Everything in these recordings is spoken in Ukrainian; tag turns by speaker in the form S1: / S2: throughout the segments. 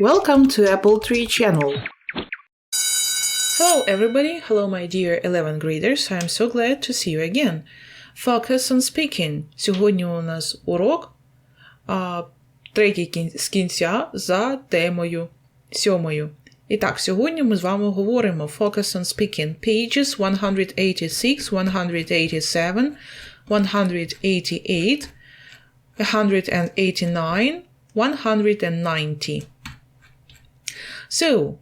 S1: Welcome to Apple Tree channel. Hello everybody, hello my dear 11 graders, I'm so glad to see you again. Focus on speaking. Сьогодні у нас урок а, третій кін- з кінця за темою сьомою. І так, сьогодні ми з вами говоримо Focus on speaking. Pages 186, 187, 188, 189, 190. So,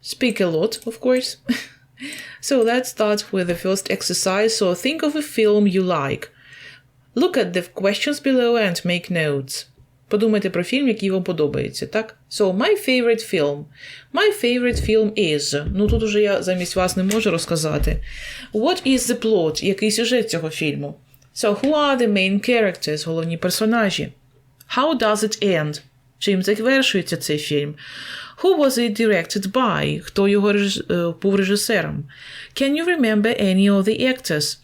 S1: speak a lot, of course. so let's start with the first exercise. So think of a film you like. Look at the questions below and make notes. Подумайте про фільм, який вам подобається, так? So, my favorite film. My favorite film is. Ну тут уже я замість вас не можу розказати. What is the plot? Який сюжет цього фільму? So, who are the main characters? Головні персонажі. How does it end? Чим завершується цей фільм? Who was it directed by? Хто його реж... е, був режисером? Can you remember any of the actors?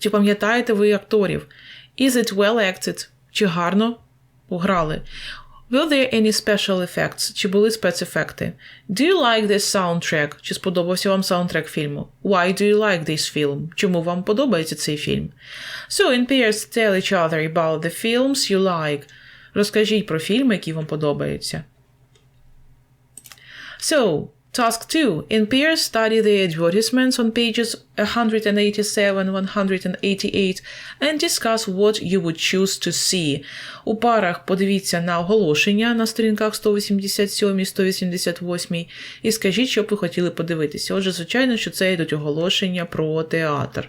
S1: Чи пам'ятаєте ви акторів? Is it well acted? Чи гарно грали? Were there any special effects? Чи були спецефекти? Do you like this soundtrack? Чи сподобався вам саундтрек фільму? Why do you like this film? Чому вам подобається цей фільм? So, in pairs tell each other about the films you like. Розкажіть про фільми, які вам подобаються. So, task 2. In pairs, study the advertisements on pages 187, 188 and discuss what you would choose to see. У парах подивіться на оголошення на сторінках 187, 188 і скажіть, що б ви хотіли подивитися. Отже, звичайно, що це йдуть оголошення про театр.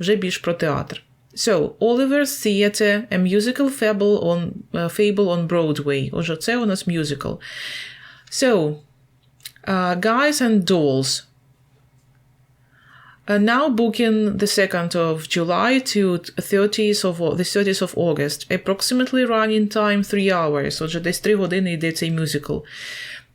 S1: Вже більш про театр. So, Oliver's Theatre, a musical fable on, uh, fable on Broadway. Отже, це у нас musical. So, uh, Guys and Dolls. Uh, now booking the 2nd of July to 30th of, Au- the 30th of August. Approximately running time 3 hours. Отже, десь 3 години йде цей мюзикл.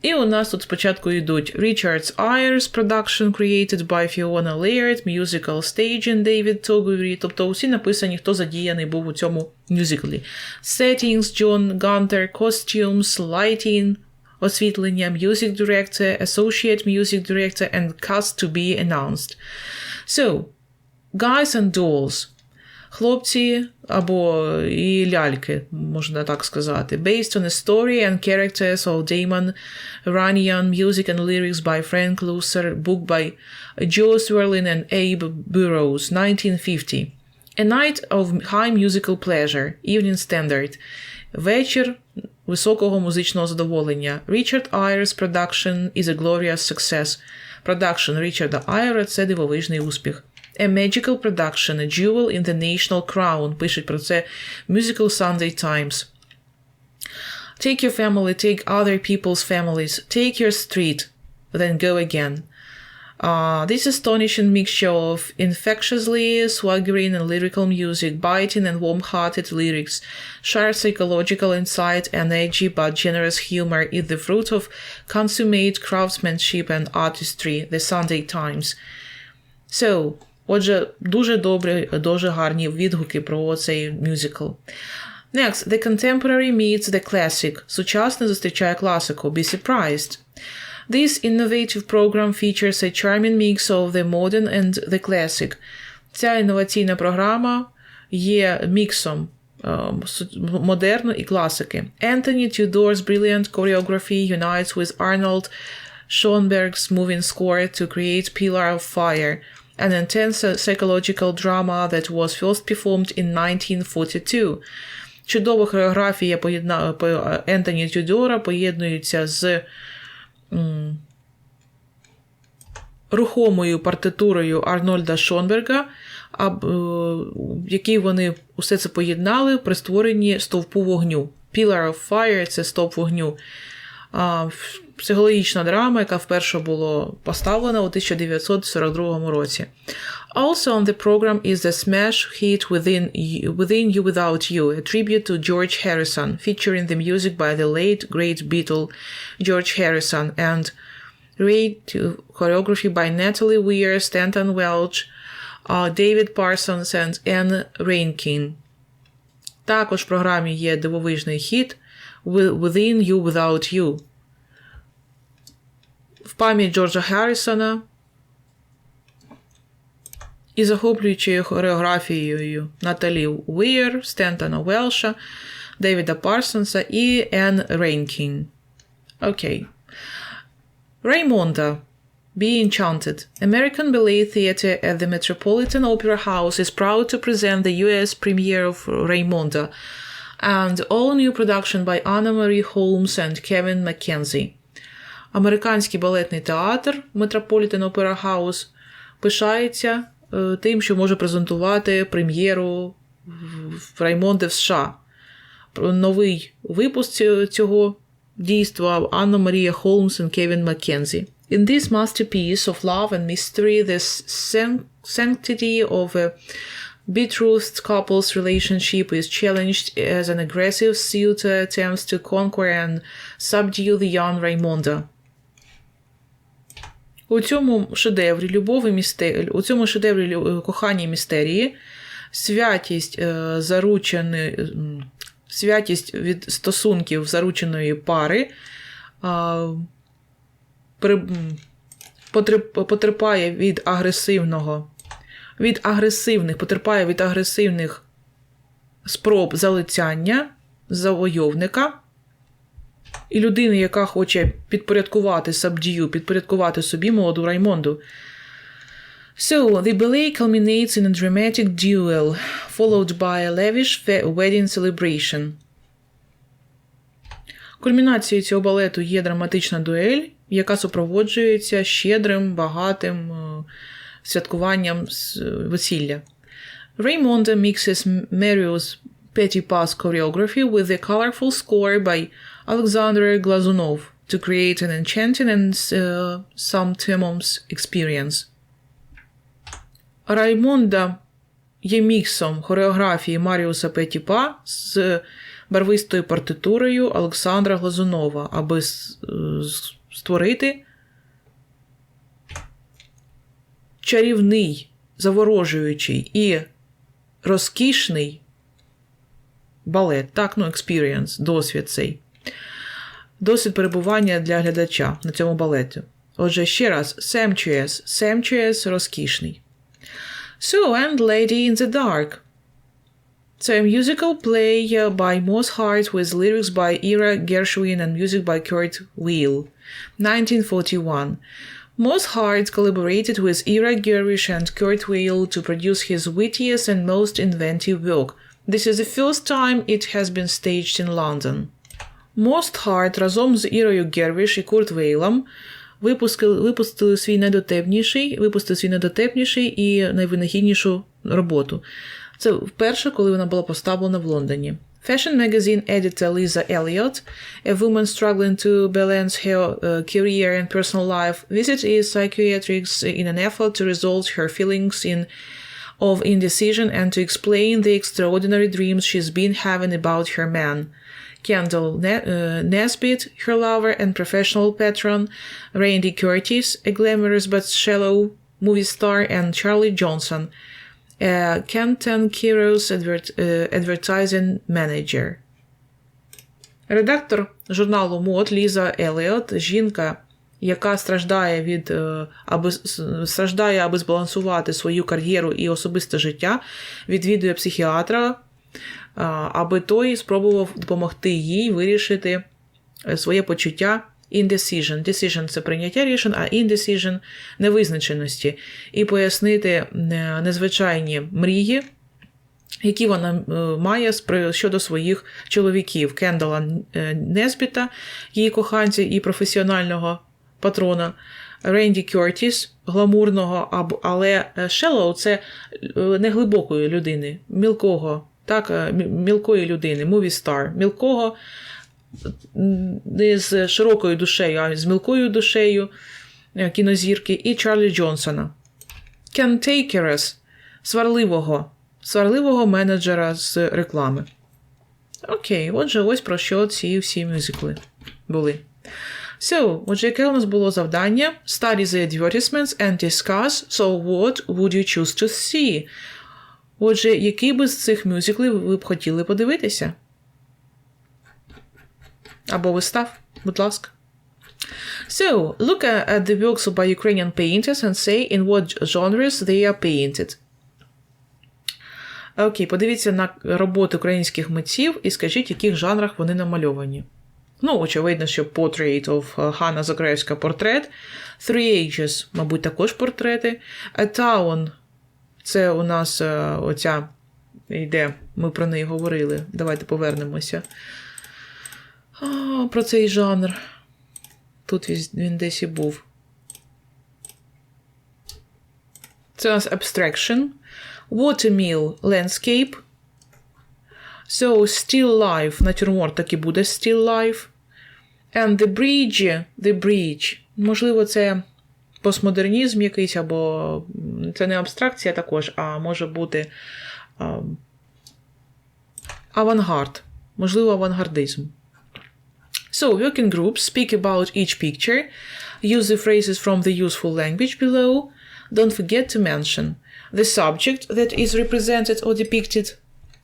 S1: І у нас тут спочатку йдуть Richards Ayers production created by Fiona Laird, musical staging David Toguri, тобто усі написані, хто задіяний був у цьому мюзиклі. Settings John Gunter, costumes, lighting, освітлення, music director, associate music director and cast to be announced. So, Guys and Dolls. Хлопці або і ляльки, можна так сказати. Based on a story and characters of Damon Runyon, music and lyrics by Frank Loesser, book by Joe Swerlin and Abe Burrows, 1950. A night of high musical pleasure, Evening Standard. Вечір високого музичного задоволення. Richard Ayres Production is a glorious success. Production Річарда Айра – це дивовижний успіх. A magical production, a jewel in the national crown. Пишуть про це Musical Sunday Times. Take your family, take other people's families, take your street, then go again. Uh, this astonishing mixture of infectiously swaggering and lyrical music, biting and warm-hearted lyrics, sharp psychological insight, and edgy but generous humor is the fruit of consummate craftsmanship and artistry. The Sunday Times. So, отже, дуже добрі, дуже гарні відгуки про цей мюзикл. Next, the contemporary meets the classic. Сучасне зустрічає класику. Be surprised. This innovative program features a charming mix of the modern and the classic. Ця інноваційна програма є міксом е, су- модерну і класики. Anthony Tudor's brilliant choreography unites with Arnold Schoenberg's moving score to create Pillar of Fire, an intense psychological drama that was first performed in 1942. Чудова хореографія поєдна... по- Ентоні Тюдора поєднується з рухомою партитурою Арнольда Шонберга, е, в якій вони усе це поєднали при створенні стовпу вогню. Pillar of Fire це стовп вогню. А, ф- психологічна драма, яка вперше була поставлена у 1942 році. Also on the program is the smash hit Within You, Within You Without You, a tribute to George Harrison, featuring the music by the late great Beatle George Harrison and Ray to choreography by Natalie Weir, Stanton Welch, uh, David Parsons and Anne Rainkin. Також в програмі є дивовижний хіт Wi- Within You Without You. В пам'ять Джорджа Харрісона і захоплюючою хореографією Наталі Уір, Стентона Велша, Девіда Парсонса і Енн Рейнкін. Окей. Raymonda. Be Enchanted. American Ballet Theatre at the Metropolitan Opera House is proud to present the US premiere of Raymonda, and all new production by Anna Marie Holmes and Kevin Mackenzie. Американський балетний театр Metropolitan Opera House пишається е, тим, що може презентувати прем'єру в- Раймонде в США. Новий випуск цього дійства Анна Марія Холмс і Кевін Маккензі. In this masterpiece of love and mystery, the sanctity of a betrothed couple's relationship is challenged as an aggressive suitor attempts to conquer and subdue the young Raimonda. У цьому шедеврі любові містер... у цьому шедеврі кохання і містерії святість е, зарученої, святість від стосунків зарученої пари потерпає від агресивного, від агресивних, потерпає від агресивних спроб залицяння завойовника і людини, яка хоче підпорядкувати Сабдію, підпорядкувати собі молоду Раймонду. So, the ballet culminates in a dramatic duel, followed by a lavish wedding celebration. Кульмінацією цього балету є драматична дуель, яка супроводжується щедрим, багатим е, святкуванням з- весілля. Raymonda mixes Mario's Petit Pas choreography with a colorful score by Alexander Glazunov to create an enchanting and uh, sometimes experience. Раймонда є міксом хореографії Маріуса Петіпа з барвистою партитурою Олександра Глазунова, аби створити чарівний, заворожуючий і розкішний балет, так, ну, experience, досвід цей. Досвід перебування для глядача на цьому балеті. Отже, ще раз, sumptuous, sumptuous – розкішний. So, and Lady in the Dark. Це musical play uh, by Moss Hart with lyrics by Ira Gershwin and music by Kurt Weill. 1941. Moss Hart collaborated with Ira Gershwin and Kurt Weill to produce his wittiest and most inventive work. This is the first time it has been staged in London. Мост Харт разом з Ірою Гервіш і Курт Вейлом випустили, випустили свій найдотепніший, випустили свій найдотепніший і найвинахіднішу роботу. Це вперше, коли вона була поставлена в Лондоні. Fashion magazine editor Lisa Elliott, a woman struggling to balance her uh, career and personal life, visited a psychiatrist in an effort to resolve her feelings in of indecision and to explain the extraordinary dreams she's been having about her man. Kendall uh, Nesbitt, her lover and professional patron, Randy Curtis, a glamorous but shallow movie star, and Charlie Johnson, a Kenton Kiros advert- uh, advertising manager. Редактор журналу мод Ліза Еліот, жінка, яка страждає від е, аби страждає, аби збалансувати свою кар'єру і особисте життя, відвідує психіатра, аби той спробував допомогти їй вирішити е, своє почуття indecision. Decision – це прийняття рішень, а indecision – невизначеності. І пояснити е, незвичайні мрії, які вона е, має щодо своїх чоловіків Кендала Несбіта, її коханця і професіонального патрона, Ренді Кертіс, гламурного, але Шеллоу це неглибокої людини, мілкого, так, е, мілкої людини, movie star, мілкого, не з широкою душею, а з мілкою душею е, кінозірки, і Чарлі Джонсона. Cantankerous – сварливого, сварливого менеджера з реклами. Окей, отже, ось про що ці всі мюзикли були. So, отже, яке у нас було завдання? Study the advertisements and discuss, so what would you choose to see? Отже, який би з цих мюзиклів ви б хотіли подивитися? або вистав, будь ласка. So, look at the works by Ukrainian painters and say in what genres they are painted. Окей, подивіться на роботи українських митців і скажіть, в яких жанрах вони намальовані. Ну, очевидно, що Portrait of Ганна Закревська портрет. Three Ages, мабуть, також портрети. A Town це у нас оця йде, ми про неї говорили. Давайте повернемося. А, Про цей жанр. Тут він десь і був. Це у нас Abstraction. Watermill Landscape. So, Still Life. Натюрморт і буде Still Life. And The Bridge. The Bridge. Можливо, це постмодернізм якийсь, або це не абстракція також, а може бути авангард. Можливо, авангардизм. So, working groups speak about each picture. Use the phrases from the useful language below. Don't forget to mention the subject that is represented or depicted.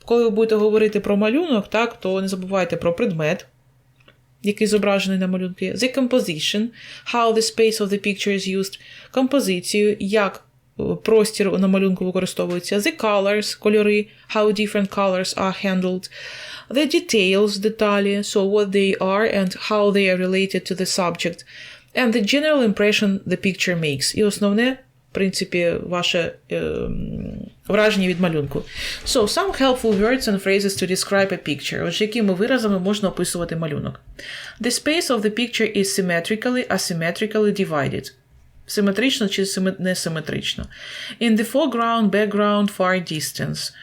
S1: Коли ви будете говорити про малюнок, так, то не забувайте про предмет, який зображений на малюнку. The composition, how the space of the picture is used, композицію, як простір на малюнку використовується, the colors, кольори, how different colors are handled, the details, деталі, so what they are and how they are related to the subject, and the general impression the picture makes. І основне, принципі, ваше е, враження від малюнку. So, some helpful words and phrases to describe a picture. Отже, якими виразами можна описувати малюнок. The space of the picture is symmetrically, asymmetrically divided. Симетрично чи несиметрично. In the foreground, background, far distance.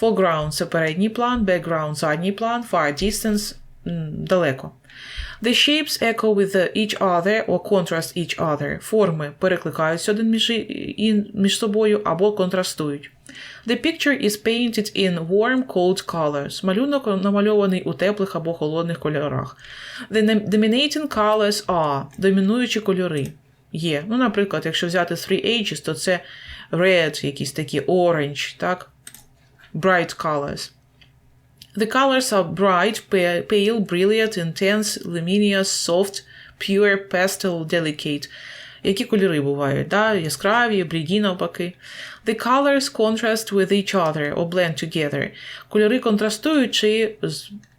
S1: Foreground – це передній план, background – задній план, far distance – далеко. The shapes echo with each other or contrast each other. Форми перекликаються один між, між собою або контрастують. The picture is painted in warm, cold colors. Малюнок намальований у теплих або холодних кольорах. The dominating colors are домінуючі кольори є. Ну, наприклад, якщо взяти Three Ages, то це red, якісь такі orange, так? Bright colors. The colors are bright, pale, brilliant, intense, luminous, soft, pure, pastel, delicate. Які кольори бувають? Да? Яскраві, бліді навпаки. The colors contrast with each other or blend together. Кольори контрастують чи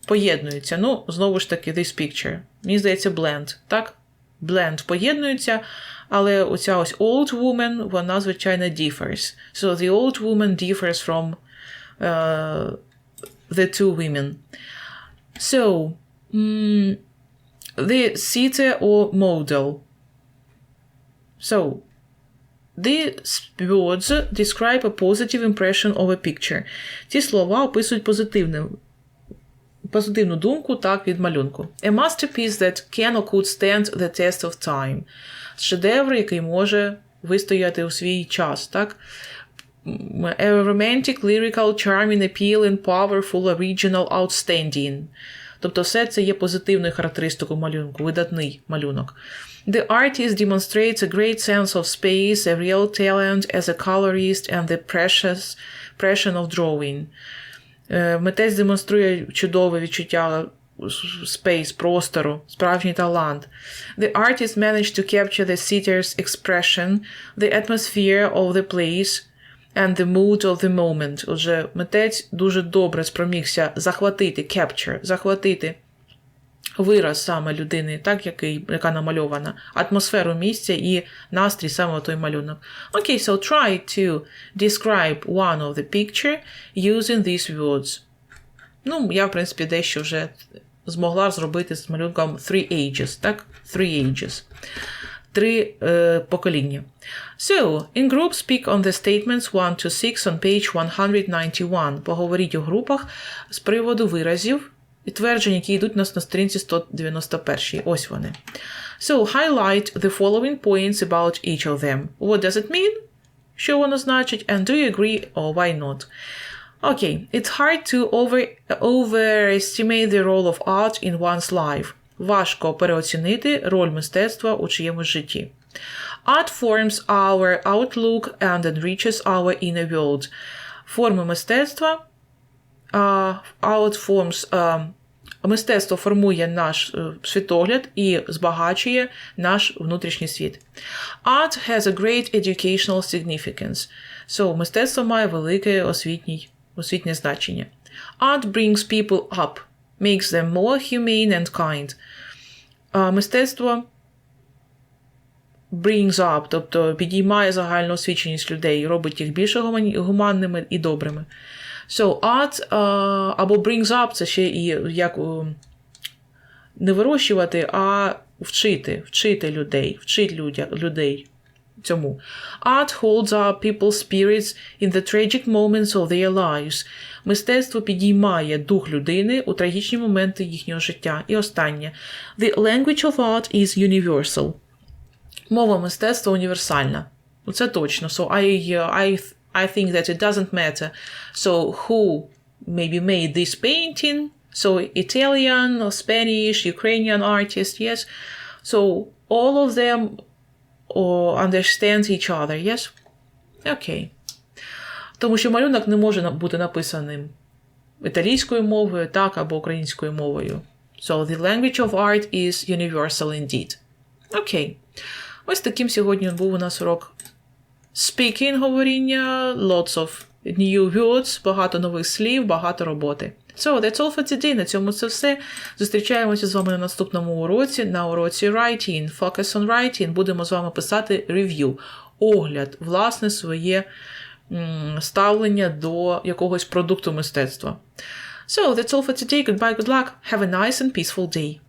S1: поєднуються. Ну, знову ж таки, this picture. Мені здається, blend. Так? Blend поєднуються, але оця ось old woman, вона, звичайно, differs. So the old woman differs from uh, the two women. So, mm, the city or model. So, these words describe a positive impression of a picture. Ці слова описують позитивне, позитивну думку так від малюнку. A masterpiece that can or could stand the test of time. Шедевр, який може вистояти у свій час, так? A romantic, lyrical, charming, appealing, powerful, original, outstanding. Тобто все це є позитивною характеристикою малюнку, видатний малюнок. The artist demonstrates a great sense of space, a real talent as a colorist and the precious passion of drawing. Митець демонструє чудове відчуття space, простору, справжній талант. The artist managed to capture the sitter's expression, the atmosphere of the place, and the mood of the moment. Отже, митець дуже добре спромігся захватити, capture, захватити вираз саме людини, так, який, яка намальована, атмосферу місця і настрій саме той малюнок. Окей, okay, so try to describe one of the picture using these words. Ну, я, в принципі, дещо вже змогла зробити з малюнком Three Ages, так? Three Ages. Три е, покоління. So, in group speak on the statements 1 to 6 on page 191. Поговоріть у групах з приводу виразів і тверджень, які йдуть у нас на сторінці 191. Ось вони. So, highlight the following points about each of them. What does it mean? Що воно значить? And do you agree or why not? Okay, it's hard to over, overestimate the role of art in one's life. Важко переоцінити роль мистецтва у чиємусь житті. Art forms our outlook and enriches our inner world. Форми мистецтва uh, art forms uh, Мистецтво формує наш е, світогляд і збагачує наш внутрішній світ. Art has a great educational significance. So, мистецтво має велике освітній, освітнє значення. Art brings people up, makes them more humane and kind. Мистецтво brings up, тобто підіймає загальну освіченість людей, робить їх більш гуманними і добрими. So, art uh, або brings up це ще і як uh, не вирощувати, а вчити, вчити людей, вчить людей цьому. Art holds up people's spirits in the tragic moments of their lives. Мистецтво підіймає дух людини у трагічні моменти їхнього життя. І останнє. The language of art is universal. Мова мистецтва універсальна. Ну, Це точно. So I, I, I think that it doesn't matter. So who maybe made this painting? So Italian or Spanish, Ukrainian artist, yes. So all of them or understand each other, yes? Окей. Тому що малюнок не може бути написаним італійською мовою, так, або українською мовою. So the language of art is universal indeed. Окей. Ось таким сьогодні був у нас урок speaking говоріння, lots of new words, багато нових слів, багато роботи. So, that's all for today. На цьому це все. Зустрічаємося з вами на наступному уроці, на уроці Writing, Focus on Writing. Будемо з вами писати рев'ю, огляд, власне, своє ставлення до якогось продукту мистецтва. So, that's all for today. Goodbye, good luck. Have a nice and peaceful day.